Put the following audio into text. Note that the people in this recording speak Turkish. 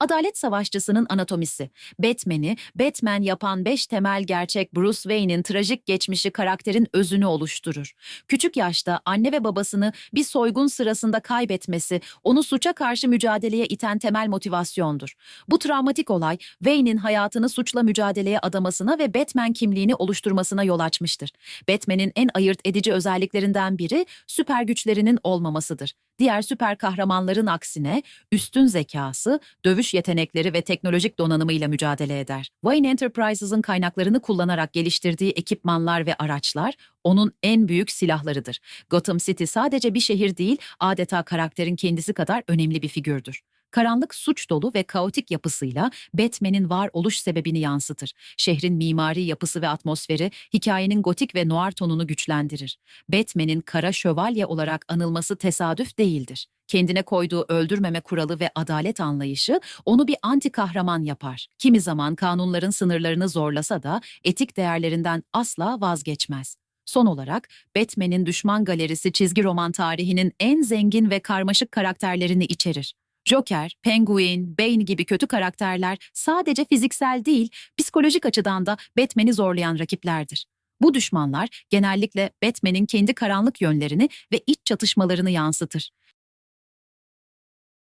Adalet Savaşçısının Anatomisi. Batman'i, Batman yapan beş temel gerçek Bruce Wayne'in trajik geçmişi karakterin özünü oluşturur. Küçük yaşta anne ve babasını bir soygun sırasında kaybetmesi, onu suça karşı mücadeleye iten temel motivasyondur. Bu travmatik olay, Wayne'in hayatını suçla mücadeleye adamasına ve Batman kimliğini oluşturmasına yol açmıştır. Batman'in en ayırt edici özelliklerinden biri süper güçlerinin olmamasıdır. Diğer süper kahramanların aksine üstün zekası, dövüş yetenekleri ve teknolojik donanımıyla mücadele eder. Wayne Enterprises'ın kaynaklarını kullanarak geliştirdiği ekipmanlar ve araçlar onun en büyük silahlarıdır. Gotham City sadece bir şehir değil, adeta karakterin kendisi kadar önemli bir figürdür. Karanlık, suç dolu ve kaotik yapısıyla Batman'in varoluş sebebini yansıtır. Şehrin mimari yapısı ve atmosferi hikayenin gotik ve noir tonunu güçlendirir. Batman'in kara şövalye olarak anılması tesadüf değildir. Kendine koyduğu öldürmeme kuralı ve adalet anlayışı onu bir anti kahraman yapar. Kimi zaman kanunların sınırlarını zorlasa da etik değerlerinden asla vazgeçmez. Son olarak Batman'in düşman galerisi çizgi roman tarihinin en zengin ve karmaşık karakterlerini içerir. Joker, Penguin, Bane gibi kötü karakterler sadece fiziksel değil, psikolojik açıdan da Batman'i zorlayan rakiplerdir. Bu düşmanlar genellikle Batman'in kendi karanlık yönlerini ve iç çatışmalarını yansıtır.